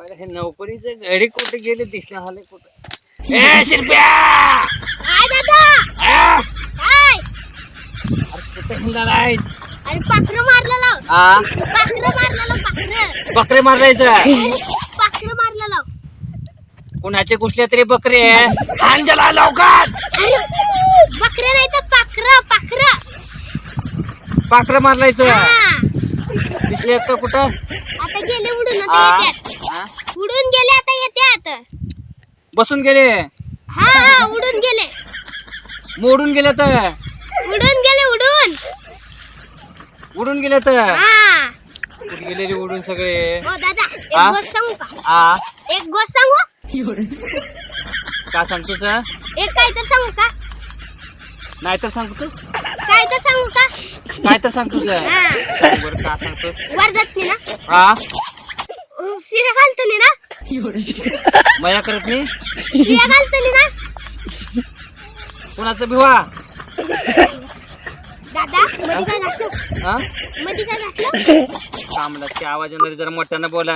अरे हे नोकरीचे घडी कुठे गेले? दिसले आले कुठे? ए शिरप्या काय दादा! आ! काय अरे कुठे हिंडाला आहेस? अरे पाखरं मारलेलं. आ पाखरं मारलेलं पाखरं. बकरे पाखरं मारलेलं. कुणाचे कुठले तरी बकरे त्याला लवकर! अरे बकरं नाही तर पाखरं पाखरं. पाखरं मारलायचं हा. दिसले कुठं? आता गेले उडून आ? आता येतात आ? उडून गेले आता येतात बसून गेले. हा हा उडून गेले. मोडून गेले तर. उडून गेले उडून. उडून गेले तर. हा. कुठे गेले रे उडून सगळे. हो दादा एक? गोष्ट सांगू का? आ? एक गोष्ट सांगू? का सांगतोस एक काय तर सांगू का? नाही तर सांगतोस? काय तर सांगू का? काय तर सांगतोस हा? सांग बरं का सांगतोस? वर्धातनी ना? हा शिव्या घालतो ना. मया करत नाही? ना. कुणाचं भिवा दादा मध्ये काय घातलं? हा? मध्ये काय घातलं? थांबला की आवाजामध्ये जरा मोठ्यानं बोला.